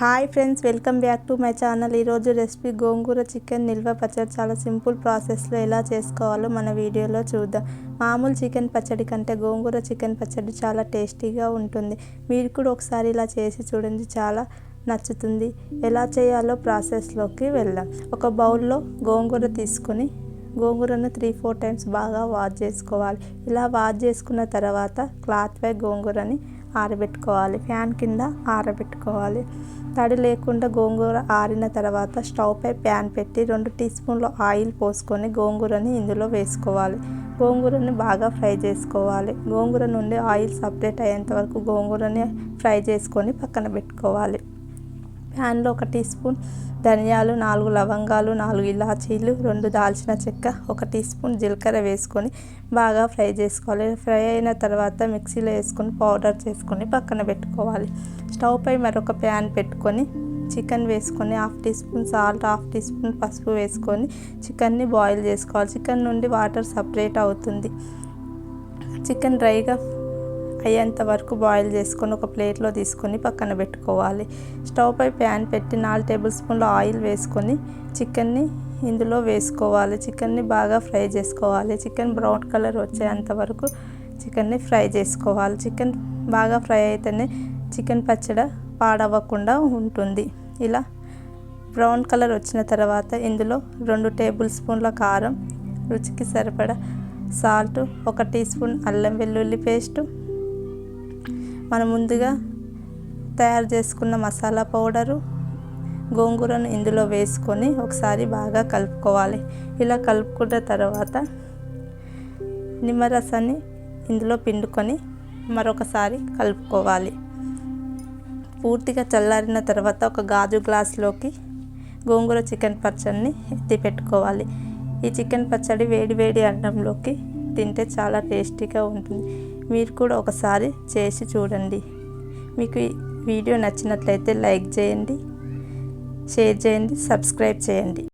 Hi friends welcome back to my channel. ఈరోజు recipe gongura chicken నిల్వ పచ్చడి. చాలా సింపుల్ ప్రాసెస్లో ఎలా చేసుకోవాలో మన వీడియోలో చూద్దాం. మామూలు చికెన్ పచ్చడి కంటే గోంగూర చికెన్ పచ్చడి చాలా టేస్టీగా ఉంటుంది. మీరు కూడా ఒకసారి ఇలా చేసి చూడండి చాలా నచ్చుతుంది. ఎలా చేయాలో ప్రాసెస్లోకి వెళ్దాం. ఒక బౌల్లో గోంగూర తీసుకొని గోంగూరను త్రీ ఫోర్ టైమ్స్ బాగా వాష్ చేసుకోవాలి. ఇలా వాష్ చేసుకున్న తర్వాత క్లాత్పై గోంగూరని ఆరబెట్టుకోవాలి. ఫ్యాన్ కింద ఆరబెట్టుకోవాలి. తడి లేకుండా గోంగూర ఆరిన తర్వాత స్టవ్పై ప్యాన్ పెట్టి రెండు టీ స్పూన్లు ఆయిల్ పోసుకొని గోంగూరని ఇందులో వేసుకోవాలి. గోంగూరని బాగా ఫ్రై చేసుకోవాలి. గోంగూర నుండి ఆయిల్ సపరేట్ అయ్యేంత వరకు గోంగూరని ఫ్రై చేసుకొని పక్కన పెట్టుకోవాలి. ప్యాన్లో ఒక టీ స్పూన్ ధనియాలు నాలుగు లవంగాలు నాలుగు ఇలాచీలు రెండు దాల్చిన చెక్క ఒక టీ స్పూన్ జీలకర్ర వేసుకొని బాగా ఫ్రై చేసుకోవాలి. ఫ్రై అయిన తర్వాత మిక్సీలో వేసుకొని పౌడర్ చేసుకొని పక్కన పెట్టుకోవాలి. స్టవ్ పై మరొక ప్యాన్ పెట్టుకొని చికెన్ వేసుకొని half teaspoon salt half teaspoon పసుపు వేసుకొని చికెన్ని బాయిల్ చేసుకోవాలి. చికెన్ నుండి వాటర్ సపరేట్ అవుతుంది. చికెన్ డ్రైగా అయ్యేంత వరకు బాయిల్ చేసుకొని ఒక ప్లేట్లో తీసుకొని పక్కన పెట్టుకోవాలి. స్టవ్ పై ప్యాన్ పెట్టి నాలుగు టేబుల్ స్పూన్ల ఆయిల్ వేసుకొని చికెన్ని ఇందులో వేసుకోవాలి. చికెన్ని బాగా ఫ్రై చేసుకోవాలి. చికెన్ బ్రౌన్ కలర్ వచ్చేంత వరకు చికెన్ని ఫ్రై చేసుకోవాలి. చికెన్ బాగా ఫ్రై అయితేనే చికెన్ పచ్చడి పాడవ్వకుండా ఉంటుంది. ఇలా బ్రౌన్ కలర్ వచ్చిన తర్వాత ఇందులో రెండు టేబుల్ స్పూన్ల కారం రుచికి సరిపడా సాల్ట్ ఒక టీ స్పూన్ అల్లం వెల్లుల్లి పేస్టు మనం ముందుగా తయారు చేసుకున్న మసాలా పౌడరు గోంగూరను ఇందులో వేసుకొని ఒకసారి బాగా కలుపుకోవాలి. ఇలా కలుపుకున్న తర్వాత నిమ్మరసాన్ని ఇందులో పిండుకొని మరొకసారి కలుపుకోవాలి. పూర్తిగా చల్లారిన తర్వాత ఒక గాజు గ్లాస్లోకి గోంగూర చికెన్ పచ్చడిని ఎత్తి పెట్టుకోవాలి. ఈ చికెన్ పచ్చడి వేడి వేడి అన్నంలోకి తింటే చాలా టేస్టీగా ఉంటుంది. మీరు కూడా ఒకసారి చేసి చూడండి. మీకు వీడియో నచ్చినట్లయితే లైక్ చేయండి షేర్ చేయండి సబ్స్క్రైబ్ చేయండి.